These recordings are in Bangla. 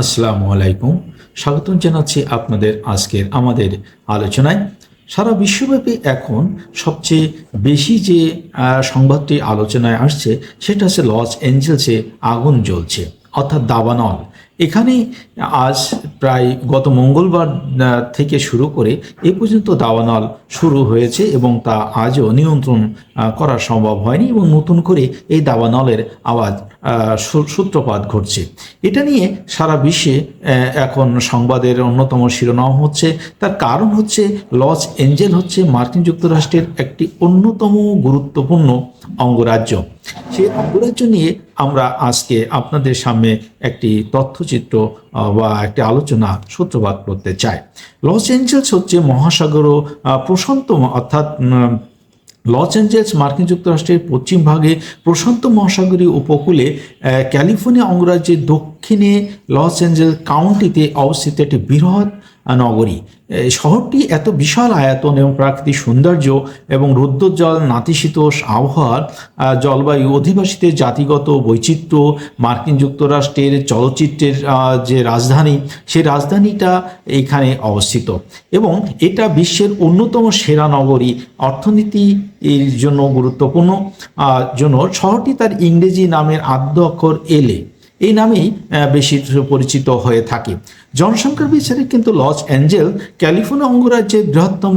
আসসালামু আলাইকুম। স্বাগতম জানাচ্ছি আপনাদের আজকের আমাদের আলোচনায়। সারা বিশ্বব্যাপী এখন সবচেয়ে বেশি যে সংবাদটি আলোচনায় আসছে, সেটা হচ্ছে লস এঞ্জেলসে আগুন জ্বলছে, অর্থাৎ দাবানল। এখানে আজ প্রায় গত মঙ্গলবার থেকে শুরু করে এ পর্যন্ত দাবানল শুরু হয়েছে এবং তা আজও নিয়ন্ত্রণ করা সম্ভব হয়নি এবং নতুন করে এই দাবানলের আওয়াজ সূত্রপাত ঘটছে। এটা নিয়ে সারা বিশ্বে এখন সংবাদের অন্যতম শিরোনাম হচ্ছে, তার কারণ হচ্ছে লস এঞ্জেল হচ্ছে মার্কিন যুক্তরাষ্ট্রের একটি অন্যতম গুরুত্বপূর্ণ অঙ্গরাজ্য। সেই অঙ্গরাজ্য নিয়ে আমরা আজকে আপনাদের সামনে একটি তথ্যচিত্র বা একটি আলোচনা সূত্রপাত করতে চাই। লস এঞ্জেলস হচ্ছে মহাসাগর প্রশান্ত অর্থাৎ লস এঞ্জেলস মার্কিন যুক্তরাষ্ট্রের পশ্চিম ভাগে প্রশান্ত মহাসাগরীয় উপকূলে ক্যালিফোর্নিয়া অঙ্গরাজ্যের দক্ষিণে লস অ্যাঞ্জেলস কাউন্টিতে অবস্থিত একটি বৃহৎ নগরী। শহরটি এত বিশাল আয়তন এবং প্রাকৃতিক সৌন্দর্য এবং রৌদ্রজল নাতিশীতোষ আবহাওয়ার জলবায়ু অধিবাসীদের জাতিগত বৈচিত্র্য, মার্কিন যুক্তরাষ্ট্রের চলচ্চিত্রের যে রাজধানী, সেই রাজধানীটা এখানে অবস্থিত। এবং এটা বিশ্বের অন্যতম সেরা নগরী অর্থনীতি এর জন্য গুরুত্বপূর্ণ। জন্য শহরটি তার ইংরেজি নামের আদ্য অক্ষর এলে এই নামেই বেশি পরিচিত হয়ে থাকে। জনসংখ্যার বিচারে কিন্তু লস অ্যাঞ্জেল ক্যালিফোর্নিয়া অঙ্গরাজ্যের বৃহত্তম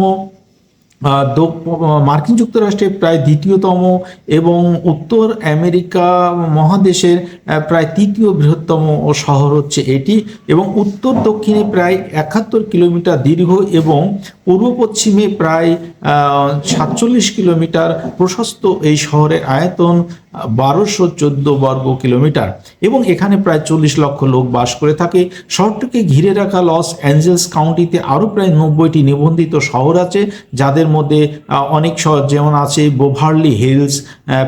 মার্কিন যুক্তরাষ্ট্রের প্রায় দ্বিতীয়তম এবং উত্তর আমেরিকা মহাদেশের প্রায় তৃতীয় বৃহত্তম শহর হচ্ছে এটি এবং উত্তর দক্ষিণে প্রায় একাত্তর কিলোমিটার দীর্ঘ এবং পূর্ব পশ্চিমে প্রায় সাতচল্লিশ কিলোমিটার প্রশস্ত এই শহরের আয়তন বারোশো চোদ্দ বর্গ কিলোমিটার এবং এখানে প্রায় চল্লিশ লক্ষ লোক বাস করে থাকে। শহরটিকে ঘিরে রাখা লস অ্যাঞ্জেলস কাউন্টিতে আরও প্রায় নব্বইটি নিবন্ধিত শহর আছে, যাদের মধ্যে অনেক শহর যেমন আছে বোভার্লি হিলস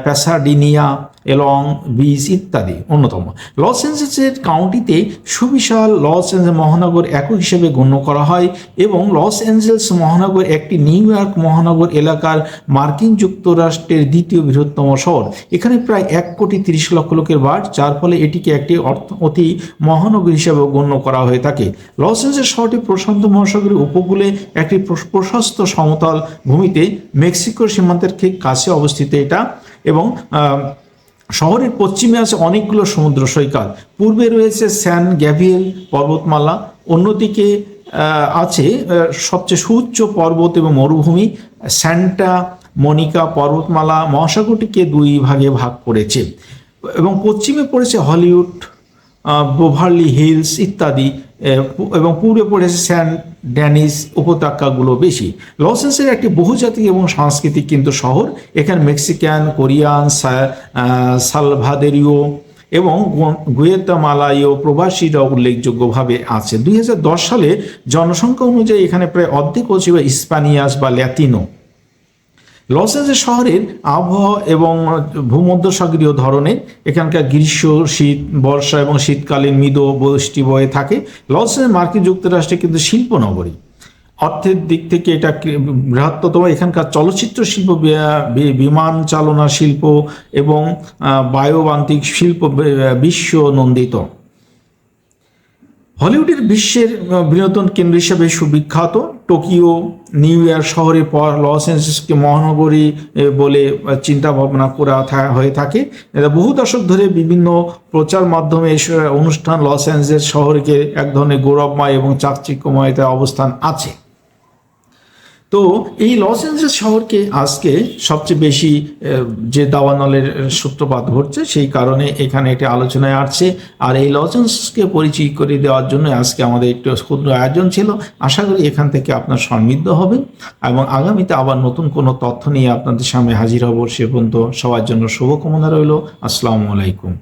প্যাসাডিনিয়া এবং বিচ ইত্যাদি অন্যতম। লস এঞ্জেলসের কাউন্টিতে সুবিশাল লস এঞ্জেলস মহানগর একক হিসেবে গণ্য করা হয় এবং লস অ্যাঞ্জেলস মহানগর একটি নিউ ইয়র্ক মহানগর এলাকার মার্কিন যুক্তরাষ্ট্রের দ্বিতীয় বৃহত্তম শহর। এখানে প্রায় এক কোটি তিরিশ লক্ষ লোকের বাস, যার ফলে এটিকে একটি অতি মহানগর হিসেবে গণ্য করা হয়ে থাকে। লস এঞ্জেলস শহরটি প্রশান্ত মহাসাগরের উপকূলে একটি প্রশ- প্রশস্ত সমতল ভূমিতে মেক্সিকোর সীমান্তের ঠিক কাছে অবস্থিত এটা এবং শহরের পশ্চিমে আছে অনেকগুলো সমুদ্র সৈকত। পূর্বে রয়েছে স্যান গ্যাভিয়েল পর্বতমালা, অন্যদিকে আছে সবচেয়ে সুউচ্চ পর্বত এবং মরুভূমি, স্যান্টা মনিকা পর্বতমালা, মহাসাগরটিকে দুই ভাগে ভাগ করেছে। এবং পশ্চিমে পড়েছে হলিউড বোভারলি হিলস ইত্যাদি। এবং পূর্বে পড়েছে স্যান ড্যানিস উপত্যকাগুলো বেশি। লসেন্সের একটি বহুজাতিক এবং সাংস্কৃতিক কিন্তু শহর। এখানে মেক্সিকান, কোরিয়ান সালভাদেরীয় এবং গুয়েতামালায়ীয় প্রবাসীরা উল্লেখযোগ্যভাবে আছে। দুই হাজার দশ সালে জনসংখ্যা অনুযায়ী এখানে প্রায় অর্ধেক ছিল ইস্পানিয়াস বা ল্যাতিনো। লস অ্যাঞ্জেলস শহরের আবহাওয়া এবং ভূমধ্যসাগরীয় ধরনের এখানকার গ্রীষ্ম, শীত, বর্ষা এবং শীতকালীন মৃদু বৃষ্টি বয়ে থাকে। লস অ্যাঞ্জেলস মার্কিন যুক্তরাষ্ট্রে কিন্তু শিল্প নগরী অর্থের দিক থেকে এটা বৃহত্তম, এখানকার চলচ্চিত্র শিল্প বিমান চালনা শিল্প এবং বায়ুবান্তিক শিল্প বিশ্ব নন্দিত। হলিউডের বিশ্বের বিনোদন কেন্দ্র হিসাবে সুবিখ্যাত টোকিও, নিউ ইয়র্ক শহরে পর লস এঞ্জেলসকে মহানগরী বলে চিন্তা ভাবনা করা হয়ে থাকে। বহু দশক ধরে বিভিন্ন প্রচার মাধ্যমে অনুষ্ঠান লস এঞ্জেলস শহরকে এক ধরনের গৌরবময় এবং চাকচিক্যময়তা অবস্থান আছে। তো এই লস অ্যাঞ্জেলস শহরকে আজকে সবচেয়ে বেশি যে দাওয়ানলের সূত্রপাত ঘটছে, সেই কারণে এখানে এটি আলোচনায় আসছে। আর এই লস অ্যাঞ্জেলসকে পরিচয় করে দেওয়ার জন্য আজকে আমাদের একটু ক্ষুদ্র আয়োজন ছিল। আশা করি এখান থেকে আপনার সমৃদ্ধ হবে এবং আগামীতে আবার নতুন কোনো তথ্য নিয়ে আপনাদের সামনে হাজির হব সে পর্যন্ত সবার জন্য শুভকামনা রইল। আসসালামু আলাইকুম।